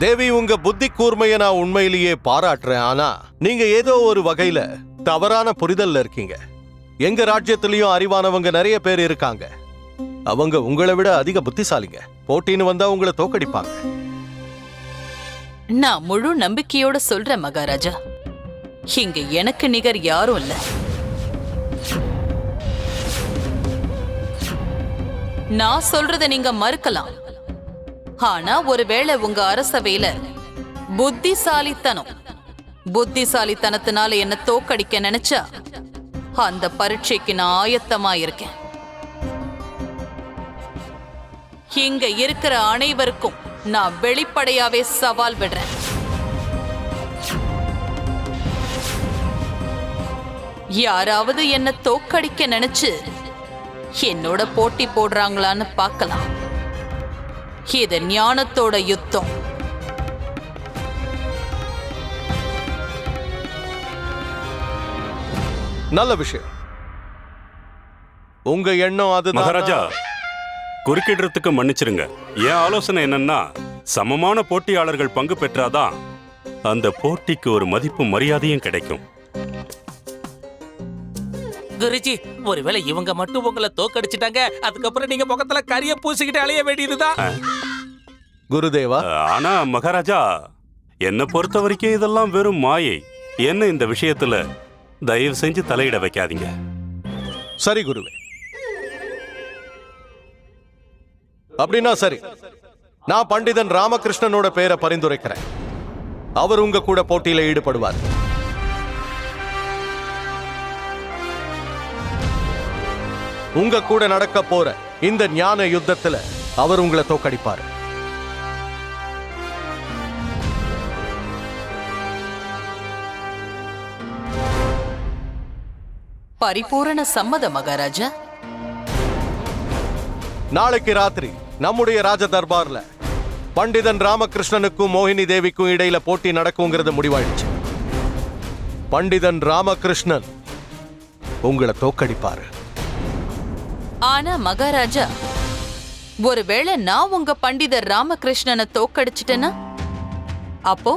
தேவி உங்க புத்தி கூர்மைய நான் உண்மையிலேயே பாராட்டுறேன். ஆனா நீங்க ஏதோ ஒரு வகையில தவறான புரிதல்ல இருக்கீங்க. எங்க ராஜ்யத்திலயும் அறிவானவங்க நிறைய பேர் இருக்காங்க. அவங்க உங்களை விட அதிக புத்திசாலிங்க. போட்டின்னு வந்தா உங்களை தோக்கடிப்பாங்க. நான் முழு நம்பிக்கையோட சொல்றேன் மகாராஜா. இங்க எனக்கு நிகர் யாரும் இல்ல. நான் சொல்றத நீங்க மறுக்கலாம். ஆனா ஒருவேளை உங்க அரசவையில புத்திசாலித்தனம் புத்திசாலித்தனத்தினால என்ன தோக்கடிக்க நினைச்சா அந்த பரீட்சைக்கு நான் ஆயத்தமா இருக்கேன் இங்க இருக்கிற அனைவருக்கும் நான் வெளிப்படையாவே சவால் விடுறேன். யாராவது என்ன தோக்கடிக்க நினைச்சு என்னோட போட்டி போடுறாங்களான்னு பார்க்கலாம். இது ஞானத்தோட யுத்தம். நல்ல விஷயம். உங்க எண்ணம் அது மகாராஜா குறுக்கிடுறதுக்கு மன்னிச்சிருங்க. என் ஆலோசனை என்னன்னா சமமான போட்டியாளர்கள் பங்கு பெற்றாதான் அந்த போட்டிக்கு ஒரு மதிப்பும் மரியாதையும் கிடைக்கும். குருஜி ஒருவேளை இவங்க மட்டும் உங்களை தோக்கடிச்சிட்டாங்க அதுக்கப்புறம் நீங்க முகத்துல கரிய பூசிக்கிட்டு அலைய வேண்டியதுதான் குருதேவா? ஆனா மகாராஜா என்னை பொறுத்த வரைக்கும் இதெல்லாம் வெறும் மாயை. என்ன இந்த விஷயத்துல? தயவு செஞ்சு தலையிட வைக்காதீங்க. சரி குருவே. அப்படின்னா சரி. நான் பண்டிதன் ராமகிருஷ்ணனோட பெயரை பரிந்துரைக்கிறேன். அவர் உங்க கூட போட்டியில ஈடுபடுவார். உங்க கூட நடக்க போற இந்த ஞான யுத்தத்துல அவர் உங்களை தோக்கடிப்பாரு. பரிபூரண சம்மத மகாராஜா. நாளைக்கு ராத்திரி நம்முடைய ராஜ தர்பார்ல பண்டிதன் ராமகிருஷ்ணனுக்கும் மோகினி தேவிக்கும் இடையில போட்டி நடக்குங்கிறது முடிவாயிடுச்சு. பண்டிதன் ராமகிருஷ்ணன் உங்களை தோக்கடிப்பாரு. ஆனா மகாராஜா ஒருவேளை நான் உங்க பண்டிதர் ராமகிருஷ்ணனை தோக்கடிச்சிட்டேன்னா அப்போ?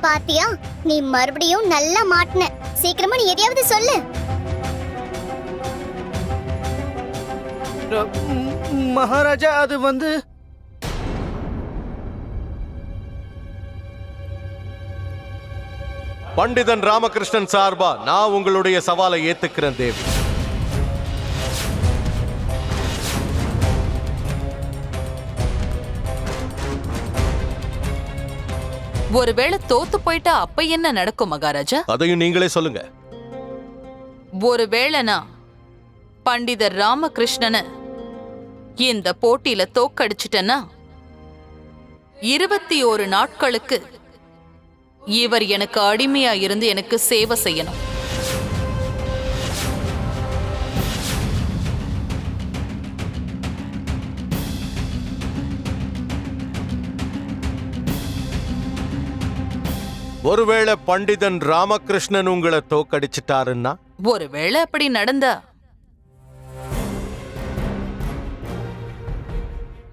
பாத்தியா நீ மறுபடியும் நல்லா மாட்டின. சீக்கிரமா நீ எதையாவது சொல்லு. மகாராஜா அது வந்து பண்டிதன் ராமகிருஷ்ணன் சார்பா நான் உங்களுடைய சவாலை ஏத்துக்கிறேன் தேவி. ஒருவேளை தோத்து போயிட்டா அப்ப என்ன நடக்கும் மகாராஜா? அதையும் நீங்களே சொல்லுங்க. ஒருவேளை நான் பண்டிதர் ராமகிருஷ்ணனை இந்த போட்டியில தோக்கடிச்சிட்டேன்னா இருபத்தி ஒரு நாட்களுக்கு இவர் எனக்கு அடிமையா இருந்து எனக்கு சேவை செய்யணும். ஒருவேளை பண்டிதன் ராமகிருஷ்ணன் உங்களை தோக்கடிச்சிட்டாருன்னா? ஒருவேளை அப்படி நடந்தா?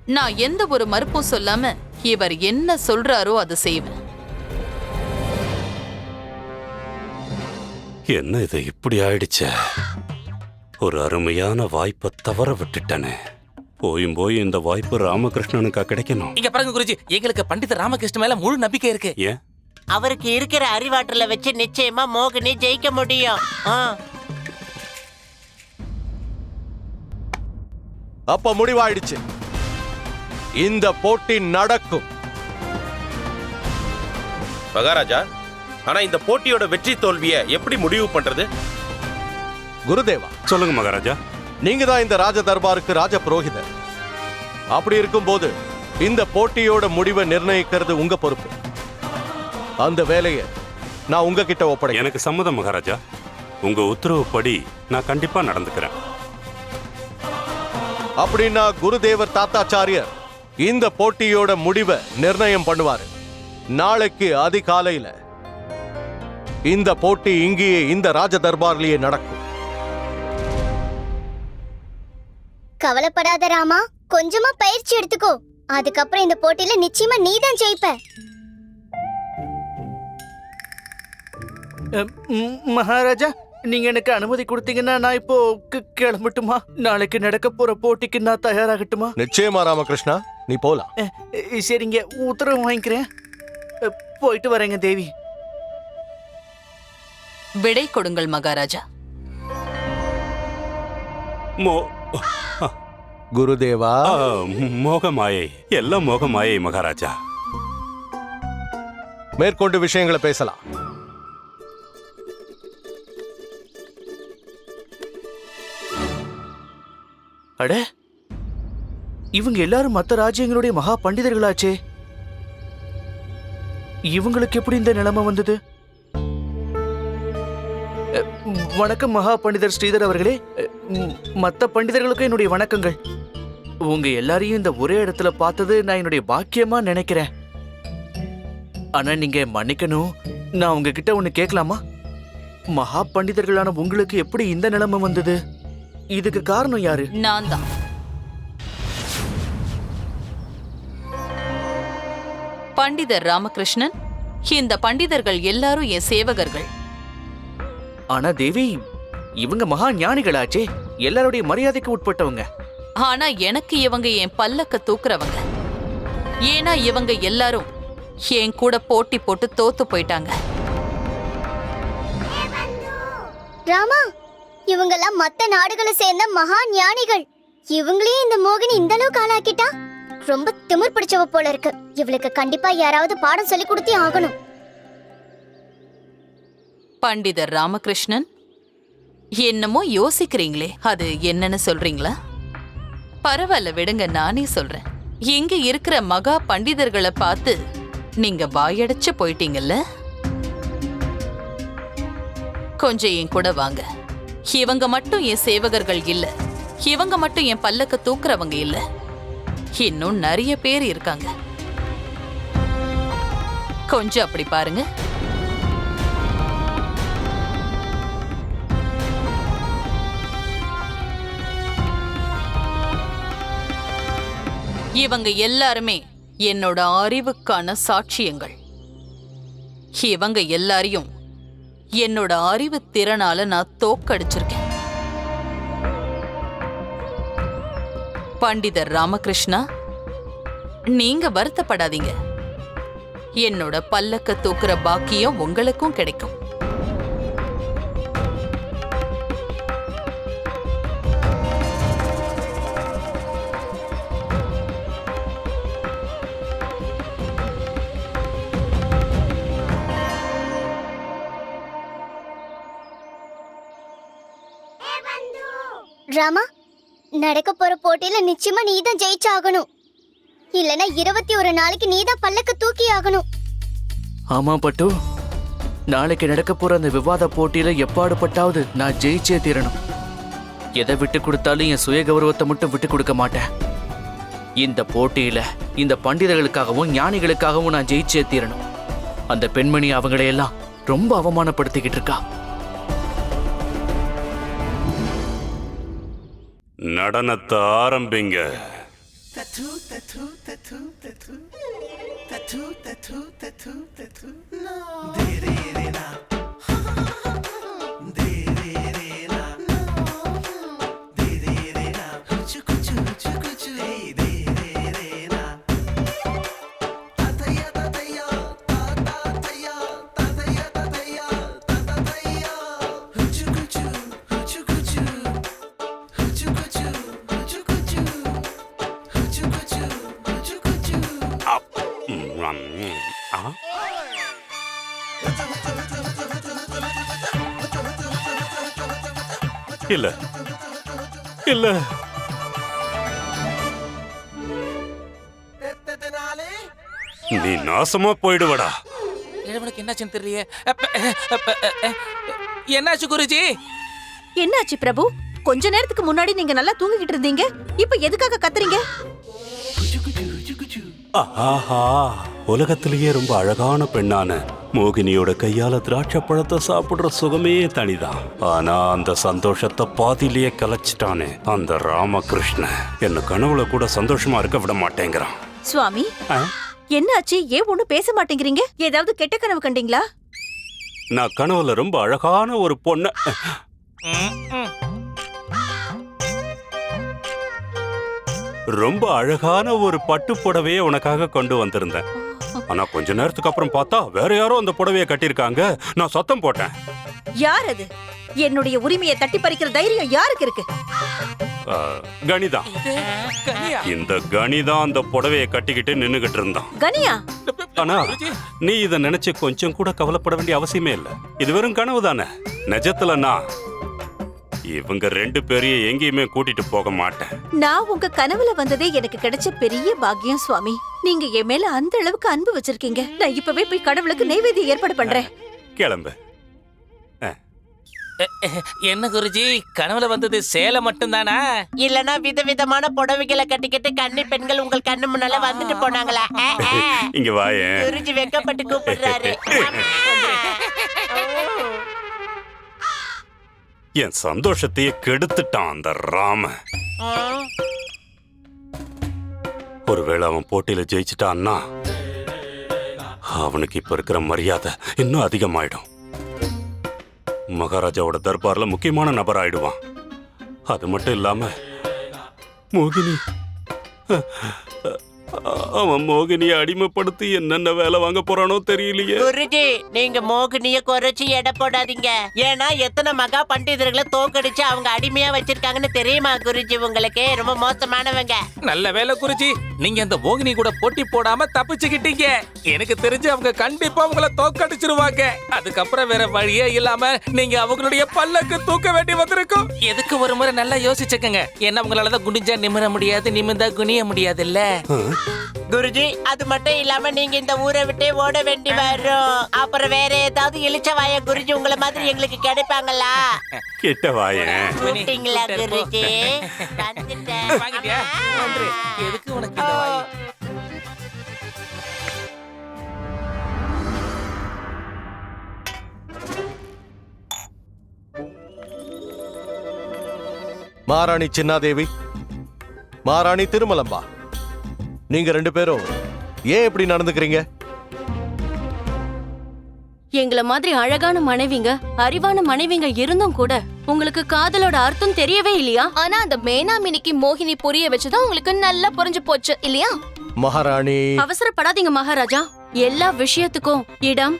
நான் எந்த ஒரு மறுப்பும் சொல்லாம இவர் என்ன சொல்றாரோ அதை செய்வேன். என்ன இது இப்படி ஆயிடுச்சே? ஒரு அருமையான வாய்ப்பை தவற விட்டுட்டனே. போயும் போய் இந்த வாய்ப்பு ராமகிருஷ்ணனுக்கா கிடைக்கணும்? இங்க பாருங்க குருஜி எங்களுக்கு பண்டித ராமகிருஷ்ண மேல முழு நம்பிக்கை இருக்கு. ஏன்? அவருக்கு இருக்கிற அறிவாற்றலை வச்சு நிச்சயமா மோகினி ஜெயிக்க முடியும். ஆ. அப்ப முடிவாயிடுச்சு. இந்த போட்டி நடக்கும். மகாராஜா ஆனா இந்த போட்டியோட வெற்றி தோல்வியை எப்படி முடிவு பண்றது? குருதேவா. சொல்லுங்க மகாராஜா. நீங்க தான் இந்த ராஜ தர்பாருக்கு ராஜ புரோகிதர். அப்படி இருக்கும்போது இந்த போட்டியோட முடிவை நிர்ணயிக்கிறது உங்க பொறுப்பு. அந்த வேலையை நான் உங்ககிட்ட ஒப்படை எனக்கு சம்மதம் மகாராஜா. உங்க உத்தரவுப்படி நான் கண்டிப்பா நடந்துக்கிறேன். அப்படின்னா குருதேவர் தாத்தாச்சாரியர் இந்த போட்டியோட முடிவை நிர்ணயம் பண்ணுவாரு. நாளைக்கு அதிகாலையில இந்த போட்டி இங்கேயே இந்த ராஜ தர்பார்லயே நடக்கும். கவலைப்படாத ராமா கொஞ்சமா பயிற்சி எடுத்துக்கோ. அதுக்கப்புறம் இந்த போட்டியில நிச்சயமா நீ தான் ஜெயிப்ப மகாராஜா நீங்க எனக்கு அனுமதி கொடுத்தீங்கன்னா நான் இப்போ கிளம்பட்டுமா? நாளைக்கு நடக்க போற போட்டிக்கு நான் தயாராகட்டுமா? நிச்சயமா ராமகிருஷ்ணா. நீ போலாம். சரிங்க உத்தரவு வாங்கிக்கிறேன். போயிட்டு வரேங்க தேவி. விடை கொடுங்கள் மகாராஜா. மோ குருதேவா. ஆ, மோகமாயை எல்லாம் மோகமாயை மகாராஜா. மேற்கொண்டு விஷயங்களை பேசலாம். அட இவங்க எல்லாரும் மத்த ராஜ்யங்களுடைய மகா பண்டிதர்களாச்சே. இவங்களுக்கு எப்படி இந்த நிலைமை வந்தது? வணக்கம் மகா பண்டிதர் ஸ்ரீதர் அவர்களே. மற்ற பண்டிதர்களுக்கும் என்னுடைய வணக்கங்கள். உங்க எல்லாரையும் இந்த ஒரே இடத்துல பார்த்தது நான் என்னுடைய பாக்கியமா நினைக்கிறேன். ஆனா நீங்க மன்னிக்கணும். நான் உங்ககிட்ட ஒன்று கேட்கலாமா? மகா பண்டிதர்களான உங்களுக்கு எப்படி இந்த நிலைமை வந்தது? இதுக்கு காரணம் யாரு? நான் தான். பண்டிதர் ராமகிருஷ்ணன் இந்த பண்டிதர்கள் எல்லாரும் என் சேவகர்கள். ஆனா தேவி இவங்க மகா ஞானிகளாச்சே. எல்லாருடைய மரியாதைக்கு உட்பட்டவங்க. ஆனா எனக்கு இவங்க என் பல்லக்க தூக்குறவங்க. ஏன்னா இவங்க எல்லாரும் என் கூட போட்டி போட்டு தோத்து போயிட்டாங்க. ராமா இவங்கெல்லாம் மத்த நாடுகளை சேர்ந்த மகா ஞானிகள். இவங்களையும் இந்த மோகினி இந்த அளவுக்கு ஆளாக்கிட்டா? ரொம்ப திமிர் பிடிச்சவ போல இருக்கு. இவளுக்கு கண்டிப்பா யாராவது பாடம் சொல்லி கொடுத்தே ஆகணும். பண்டிதர் ராமகிருஷ்ணன்? என்னமோ யோசிக்கிறீங்களே அது என்னன்னு சொல்றீங்களா? பரவாயில்ல விடுங்க நானே சொல்றேன். இங்க இருக்கிற மகா பண்டிதர்களை பார்த்து நீங்க வாயடைச்சு போயிட்டீங்கல்ல? கொஞ்சம் என் கூட வாங்க. இவங்க மட்டும் என் சேவகர்கள் இல்ல. இவங்க மட்டும் என் பல்லக்க தூக்குறவங்க இல்ல. இன்னும் நிறைய பேர் இருக்காங்க. கொஞ்சம் அப்படி பாருங்க. இவங்க எல்லாருமே என்னோட அறிவுக்கான சாட்சியங்கள். இவங்க எல்லாரையும் என்னோட அறிவு திறனால நான் தோக்கடிச்சிருக்கேன். பண்டிதர் ராமகிருஷ்ணா நீங்க வருத்தப்படாதீங்க. என்னோட பல்லக்க தூக்குற பாக்கியம் உங்களுக்கும் கிடைக்கும். ராமா நடக்க போற போட்டியில நிச்சயமா நீ தான் ஜெயிச்சாகணும். இல்லனா இருபத்தி ஒரு நாளைக்கு நீ தான் பல்லக்க தூக்கி ஆகணும். ஆமா பட்டு. நாளைக்கு நடக்க போற அந்த விவாத போட்டியில எப்பாடுபட்டாவது நான் ஜெயிச்சே தீரணும். எதை விட்டு கொடுத்தாலும் என் சுய கௌரவத்தை மட்டும் விட்டு கொடுக்க மாட்டேன். இந்த போட்டியில இந்த பண்டிதர்களுக்காகவும் ஞானிகளுக்காகவும் நான் ஜெயிச்சே தீரணும். அந்த பெண்மணி அவங்களையெல்லாம் ரொம்ப அவமானப்படுத்திக்கிட்டு இருக்கா. நடனத்தை ஆரம்பிங்க. ம், இல்ல. இல்ல. நீ நாசமா போயிடுவடா. இளவனுக்கு என்னாச்சுன்னு தெரியலையே. என்னாச்சு குருஜி? என்னாச்சு பிரபு? கொஞ்ச நேரத்துக்கு முன்னாடி நீங்க நல்லா தூங்கிக்கிட்டு இருந்தீங்க. இப்ப எதுக்காக கத்துறீங்க? ஆஹா. உலகத்திலேயே ரொம்ப அழகான பெண்ணான மோகினியோட கையால திராட்சை பழத்தை சாப்பிடுற சுகமே தனிதான். ஆனா அந்த சந்தோஷத்தை பாதியிலேயே கலைச்சிட்டானே அந்த ராமகிருஷ்ணன் என்ன கனவுல கூட சந்தோஷமா இருக்க விட மாட்டேங்கிறான். சுவாமி? என்னாச்சு? ஏன் ஒண்ணும் பேச மாட்டேங்கிறீங்க? ஏதாவது கெட்ட கனவு கண்டீங்களா? நான் கனவுல ரொம்ப அழகான ஒரு பொண்ண. ரொம்ப அழகான ஒரு பட்டு புடவையை உனக்காக கொண்டு வந்திருந்தேன். ஆனா கொஞ்ச நேரத்துக்கு அப்புறம் பார்த்தா வேற யாரோ அந்த புடவையை கட்டியிருக்காங்க. நான் சத்தம் போட்டேன். யார் அது? என்னுடைய உரிமையை தட்டி பறிக்கிற தைரியம் யாருக்கு இருக்கு? கனியா? இந்த கணிதான் அந்த புடவையை கட்டிக்கிட்டு நின்னுகிட்டு இருந்தான். கனியா? ஆனா நீ இத நினைச்சு கொஞ்சம் கூட கவலைப்பட வேண்டிய அவசியமே இல்ல. இது வெறும் கனவு தானே நிஜத்துல நான் இவங்க ரெண்டு பேரையும் எங்கேயுமே கூட்டிட்டு போக மாட்டேன். நான் உங்க கனவுல வந்ததே எனக்கு கிடைச்ச பெரிய பாக்கியம் சுவாமி. நீங்க என் மேல அந்த அளவுக்கு அன்பு வச்சிருக்கீங்க. நான் இப்பவே போய் கடவுளுக்கு நைவேத்தியம் ஏற்பாடு பண்றேன். கிளம்பு. என்ன குருஜி கனவுல வந்தது சேலை மட்டும்தானா? இல்லனா விதவிதமான புடவைகளை கட்டிக்கிட்டு கன்னி பெண்கள் உங்கள் கண்ணு முன்னால வந்துட்டு போனாங்களா. இங்க வாயேன். குருஜி வெக்கப்பட்டு கூப்பிடுறாரு. என் சந்தோஷத்தையே கெடுத்துட்டான் அந்த ராம. ஒருவேளை அவன் போட்டியில ஜெயிச்சிட்டான்னா அவனுக்கு இப்ப இருக்கிற மரியாதை இன்னும் அதிகமாயிடும். மகாராஜாவோட தர்பார்ல முக்கியமான நபர் ஆயிடுவான். அது மட்டும் இல்லாம மோகினி அவன் மோகினியை அடிமைப்படுத்தி என்னென்ன வேலை வாங்க போறானோ தெரியலையே. குருஜி நீங்க மோகினிய குறைச்சு எடை போடாதீங்க. ஏன்னா எத்தனை மகா பண்டிதர்களை தோக்கடிச்சு அவங்க அடிமையா வச்சிருக்காங்கன்னு தெரியுமா குருஜி உங்களுக்கு? ரொம்ப மோசமானவங்க. நல்ல வேலை குருஜி. நீங்க அந்த மோகினி கூட போட்டி போடாம தப்பிச்சுக்கிட்டீங்க. எனக்கு தெரிஞ்சு அவங்க கண்டிப்பா உங்களை தோக்கடிச்சிருவாங்க அதுக்கப்புறம் வேற வழியே இல்லாம நீங்க அவங்களுடைய பல்லக்கு தூக்க வேண்டி வந்திருக்கும். எதுக்கு ஒரு முறை நல்லா யோசிச்சுக்கங்க. என்ன உங்களால தான் குனிஞ்சா நிமிர முடியாது நிமிர்ந்தா குனிய முடியாது இல்ல குருஜி அது மட்டும் இல்லாம நீங்க இந்த ஊரை விட்டே ஓட வேண்டி வரும். அப்புறம் வேற ஏதாவது இளிச்சவாய குருஜி உங்களை மாதிரி எங்களுக்கு கிடைப்பாங்களா? கிட்ட வாயேன் கூப்பிட்டீங்களா குருஜி. எதுக்கு உனக்கு இந்த வாய்? மாராணி சின்னாதேவி மாராணி திருமலம்பா. நீங்க ரெண்டு பேரும் ஏன் இப்படி நடந்துக்கிறீங்க? எங்கள மாதிரி அழகான மனைவிங்க அறிவான மனைவிங்க இருந்தும் கூட உங்களுக்கு காதலோட அர்த்தம் தெரியவே இல்லையா? ஆனா அந்த மேனாமினிக்கு மோகினி புரிய வச்சுதான் உங்களுக்கு நல்லா புரிஞ்சு போச்சு இல்லையா? மகாராணி. அவசரப்படாதீங்க மகாராஜா. எல்லா விஷயத்துக்கும் இடம்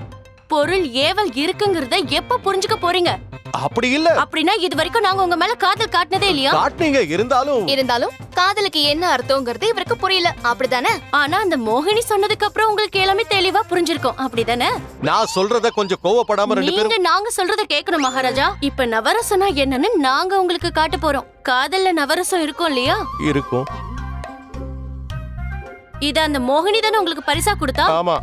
பொருள் ஏவல் இருக்குங்கிறத எப்ப புரிஞ்சுக்க போறீங்க? அப்படி இல்ல. அப்படின்னா இது வரைக்கும் நாங்க உங்க மேல காதல் காட்டினதே இல்லையா? காட்டுனீங்க இருந்தாலும் இருந்தாலும் காதலுக்கு என்ன அர்த்தங்கிறது இவருக்கு புரியல. அப்படிதானே? ஆனா அந்த மோகினி சொன்னதுக்கு அப்புறம் உங்களுக்கு எல்லாமே தெளிவா புரிஞ்சிருக்கும். அப்படிதானே? நான் சொல்றத கொஞ்சம் கோவப்படாம ரெண்டு நீங்க பேரும் நாங்க சொல்றத கேட்கணும் மகாராஜா. இப்ப நவரசனா என்னன்னு நாங்க உங்களுக்கு காட்ட போறோம். காதல்ல நவரசம் இருக்கும் இல்லையா? இருக்கும். இத அந்த மோகினி தானே உங்களுக்கு பரிசா கொடுத்தா? ஆமா.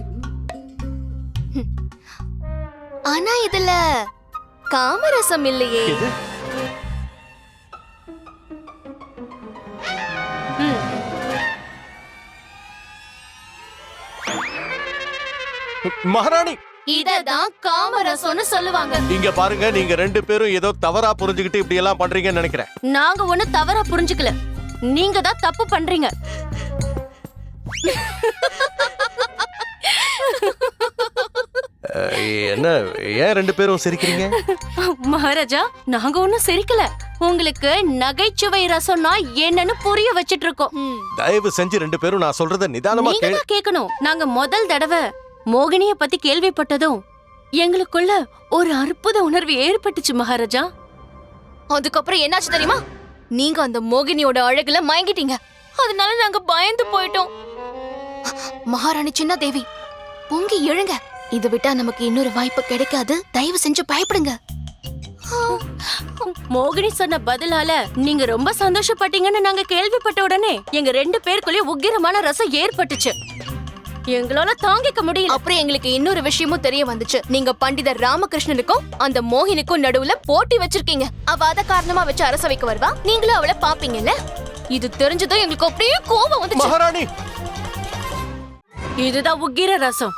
ஆனா இதுல காமரசம் இல்லையே மகாராணி! இததான் காமரசம்னு சொல்லுவாங்க. இங்க பாருங்க நீங்க ரெண்டு பேரும் ஏதோ தவறா புரிஞ்சுக்கிட்டு இப்படி எல்லாம் பண்றீங்கன்னு நினைக்கிறேன். நாங்க ஒண்ணு தவறா புரிஞ்சுக்கல. நீங்க தான் தப்பு பண்றீங்க. என்ன ஏன் ரெண்டு பேரும் சிரிக்கிறீங்க? மகாராஜா நாங்க ஒண்ணும் சிரிக்கல. உங்களுக்கு நகைச்சுவை ரசம்னா என்னன்னு புரிய வச்சிட்டு இருக்கோம் தயவு செஞ்சு ரெண்டு பேரும் நான் சொல்றத நிதானமா நீங்க கேட்கணும் நாங்க முதல் தடவை மோகினிய பத்தி கேள்விப்பட்டதும் எங்களுக்குள்ள ஒரு அற்புத உணர்வு ஏற்பட்டுச்சு மகாராஜா. அதுக்கப்புறம் என்னாச்சு தெரியுமா? நீங்க அந்த மோகினியோட அழகுல மயங்கிட்டீங்க. அதனால நாங்க பயந்து போயிட்டோம். மகாராணி சின்ன தேவி பொங்கி எழுங்க. இதை விட்டா நமக்கு இன்னொரு வாய்ப்பு கிடைக்காது. தயவு செஞ்சு பயப்படுங்க. மோகினி சொன்ன பதிலால நீங்க ரொம்ப சந்தோஷப்பட்டீங்கன்னு நாங்க கேள்விப்பட்ட உடனே எங்க ரெண்டு பேருக்குள்ளயும் உக்கிரமான ரசம் ஏற்பட்டுச்சு. எங்களால தாங்கிக்க முடியல. அப்புறம் எங்களுக்கு இன்னொரு விஷயமும் தெரிய வந்துச்சு. நீங்க பண்டிதர் ராமகிருஷ்ணனுக்கும் அந்த மோகினிக்கும் நடுவுல போட்டி வச்சிருக்கீங்க. அவ அத காரணமா வச்சு அரசவைக்கு வருவா? நீங்களும் அவளை பாப்பீங்கல்ல? இது தெரிஞ்சதும் எங்களுக்கு அப்படியே கோபம் வந்துச்சு. மகாராணி! இதுதான் உக்கிர ரசம்.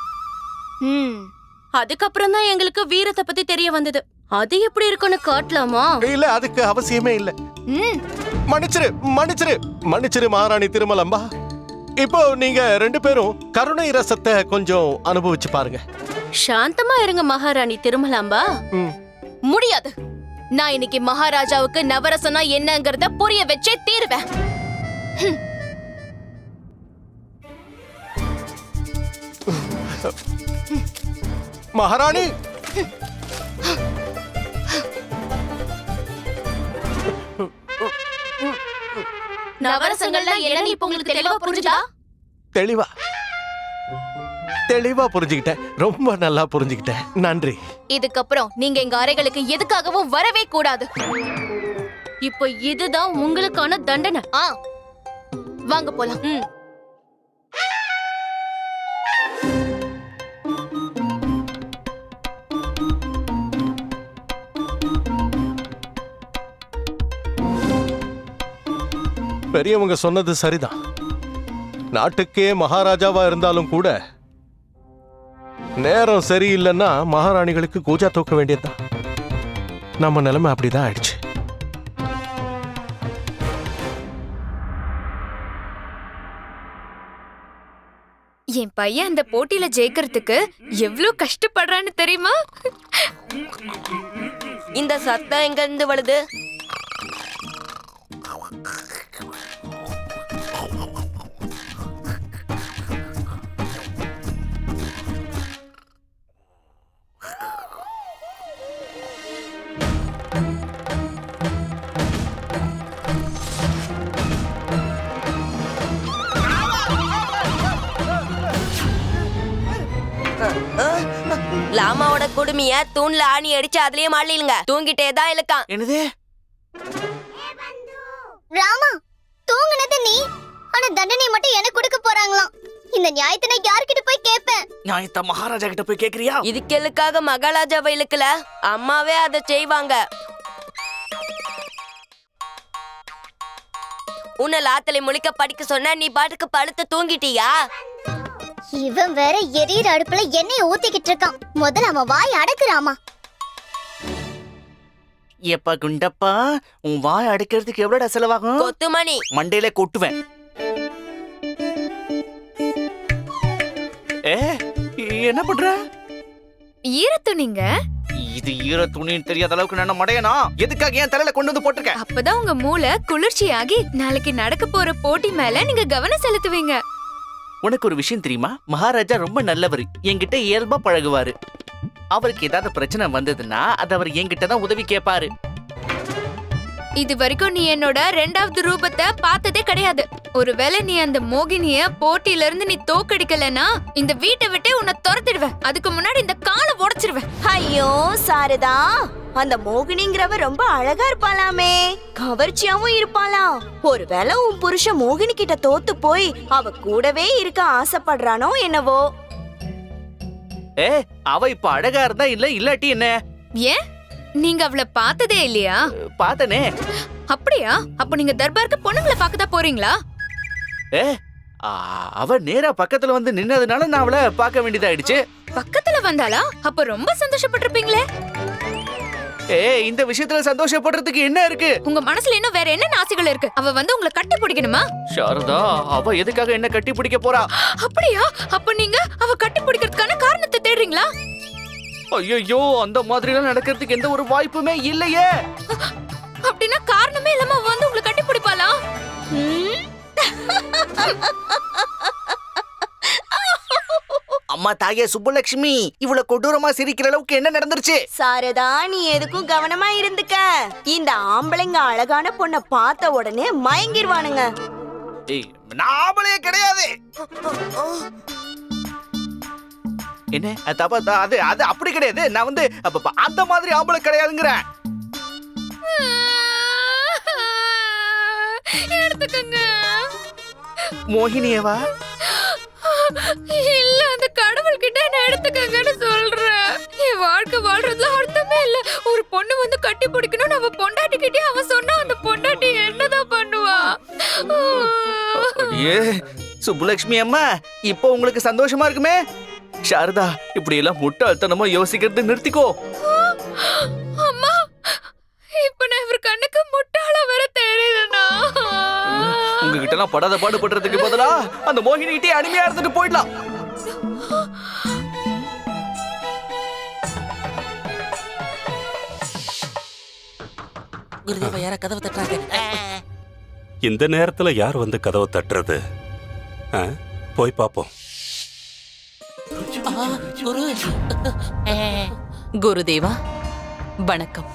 அதுக்கப்புறம் தான் எங்களுக்கு வீரத்தை பத்தி தெரிய வந்தது. அது எப்படி இருக்குன்னு காட்டலாமா? இல்ல அதுக்கு அவசியமே இல்ல. ம். மன்னிச்சிரு மன்னிச்சிரு மன்னிச்சிரு மகாராணி திருமலம்பா. இப்போ நீங்க ரெண்டு பேரும் கருணை ரசத்தை கொஞ்சம் அனுபவிச்சு பாருங்க. சாந்தமா இருங்க மகாராணி திருமலாம்பா. ம். முடியாது. நான் இன்னைக்கு மகாராஜாவுக்கு நவரசனா என்னங்கறத புரிய வச்சே தீருவேன். மகாராணி நவரசங்கள்னா என்னன்னு இப்ப உங்களுக்கு தெளிவா புரிஞ்சுதா தெளிவா தெளிவா புரிஞ்சுக்கிட்டேன் ரொம்ப நல்லா புரிஞ்சுக்கிட்டேன் நன்றி இதுக்கப்புறம் நீங்க எங்க அறைகளுக்கு எதுக்காகவும் வரவே கூடாது இப்போ இதுதான் உங்களுக்கான தண்டனை ஆ வாங்க போலாம் ம். பெரியவங்க சொன்னது சரிதான். நாட்டுக்கே மகாராஜாவா இருந்தாலும் கூட நேரம் சரியில்லைன்னா மகாராணிகளுக்கு கூஜா தூக்க வேண்டியதுதான். நம்ம நிலைமை அப்படிதான் ஆயிடுச்சு. என் பையன் அந்த போட்டியில ஜெயிக்கிறதுக்கு எவ்ளோ கஷ்டப்படுறான்னு தெரியுமா? இந்த சத்தம் எங்க இருந்து வருது? லாமாவோட குடுமிய தூண்ல ஆணி அடிச்சு அதுலயே மாட்டிலுங்க தூங்கிட்டே தான் இருக்கான் என்னது? ராமா தூங்குனது நீ? ஆனா தண்டனை மட்டும் எனக்கு கொடுக்க போறாங்களாம். இந்த நியாயத்தை நான் யார்கிட்ட போய் கேட்பேன்? நியாயத்த மகாராஜா கிட்ட போய் கேக்குறியா இதுக்கெல்லுக்காக மகாராஜாவை இழுக்கல? அம்மாவே அதை செய்வாங்க. உன்னை லாத்தலை முழிக்க படிக்க சொன்னா நீ பாட்டுக்கு படுத்து தூங்கிட்டியா? இவன் வேற எரியற அடுப்புல எண்ணெய் ஊத்திக்கிட்டு இருக்கான். முதல்ல அவன் வாய் அடக்குறாமா? எப்பா குண்டப்பா உன் வாய் அடைக்கிறதுக்கு எவ்வளோடா செலவாகும்? கொத்துமணி. மண்டையில கொட்டுவேன். ஏ என்ன பண்ற? ஈரத்து நீங்க இது ஈர துணின்னு தெரியாத அளவுக்கு நான் மடையனா? எதுக்காக என் தலையில கொண்டு வந்து போட்டிருக்க? அப்பதான் உங்க மூளை குளிர்ச்சியாகி நாளைக்கு நடக்க போற போட்டி மேல நீங்க கவனம் செலுத்துவீங்க. உனக்கு ஒரு விஷயம் தெரியுமா? மகாராஜா ரொம்ப நல்லவர். என்கிட்ட இயல்பா பழகுவாரு. அவருக்கு ஏதாவது பிரச்சனை வந்ததுன்னா அது அவர் என்கிட்ட தான் உதவி கேட்பாரு. இது வரைக்கும் நீ என்னோட ரெண்டாவது ரூபத்தை பார்த்ததே கிடையாது. ஒருவேளை நீ அந்த மோகினிய போட்டியில இருந்து நீ தோக்கடிக்கலனா இந்த வீட்டை விட்டே உன்னை துரத்திடுவேன். அதுக்கு முன்னாடி இந்த காலை உடைச்சிருவேன். ஐயோ சாரதா. அந்த மோகினிங்கிறவ ரொம்ப அழகா இருப்பாளாமே. கவர்ச்சியாவும் இருப்பாளாம். ஒருவேளை உன் புருஷன் மோகினி கிட்ட தோத்து போய் அவ கூடவே இருக்க ஆசைப்படுறானோ என்னவோ? ஏ அவ இப்ப அழகா இருந்தா இல்ல இல்லாட்டி என்ன? ஏன்? நீங்க அவளை பார்த்ததே இல்லையா? பார்த்தனே. அப்படியா? அப்ப நீங்க தர்பாருக்கு பொண்ணுங்களை பார்க்க தான் போறீங்களா? ஏ அவ நேரா பக்கத்துல வந்து நின்னதுனால நான் அவளை பார்க்க வேண்டியதாயிடுச்சு. பக்கத்துல வந்தாளா? அப்ப ரொம்ப சந்தோஷப்பட்டிருப்பீங்களே. ஏ இந்த விஷயத்துல சந்தோஷப்படுறதுக்கு என்ன இருக்கு? உங்க மனசுல இன்னும் வேற என்ன ஆசைகள் இருக்கு? அவ வந்து உங்களை கட்டி பிடிக்கணுமா? சாரதா அவ எதுக்காக என்ன கட்டி பிடிக்க போறா? அப்படியா? அப்ப நீங்க அவ கட்டி பிடிக்கிறதுக்கான காரணத்தை தேடுறீங்களா? ஐயோ அந்த மாதிரிலாம் நடக்கிறதுக்கு எந்த ஒரு வாய்ப்புமே இல்லையே. அப்படின்னா காரணமே இல்லாம வந்து உங்களை கட்டி பிடிப்பாளா? அம்மா தாயே சுப்புலட்சுமி இவ்வளவு கொடூரமா சிரிக்கிற அளவுக்கு என்ன நடந்துருச்சு? சாரதா நீ எதுக்கும் கவனமா இருந்துக்க. இந்த ஆம்பளைங்க அழகான பொண்ண பார்த்த உடனே மயங்கிருவானுங்க. ஏய், நாமளே கிடையாது. என்ன? தப்பா அது அது அப்படி கிடையாது. நான் வந்து அந்த மாதிரி ஆம்பளை கிடையாதுங்கிறேன். எடுத்துக்கங்க. மோகினியவா? இல்ல அந்த கடவுள் கிட்ட என்ன எடுத்துக்கங்கன்னு சொல்றேன். என் வாழ்க்கை வாழ்றதுல அர்த்தமே இல்ல. ஒரு பொண்ணு வந்து கட்டி பிடிக்கணும்னு அவ பொண்டாட்டி கிட்டே அவ சொன்னா அந்த பொண்டாட்டி என்னதான் பண்ணுவா? ஏ சுப்புலட்சுமி அம்மா இப்போ உங்களுக்கு சந்தோஷமா இருக்குமே? சாரதா இப்படி எல்லாம் முட்டாள்தனமா யோசிக்கிறது நிறுத்திக்கோ. அம்மா இப்ப நான் இவர் கண்ணுக்கு முட்டாள வர தெரியலனா உங்ககிட்ட எல்லாம் படாத பாடுபடுறதுக்கு பதிலா அந்த மோகினி கிட்டே அடிமையா இருந்துட்டு போயிடலாம். குருதேவா யார கதவை தட்டுறாங்க? இந்த நேரத்துல யார் வந்து கதவை தட்டுறது? ஆ? போய் பார்ப்போம் குரு குருதேவா வணக்கம்.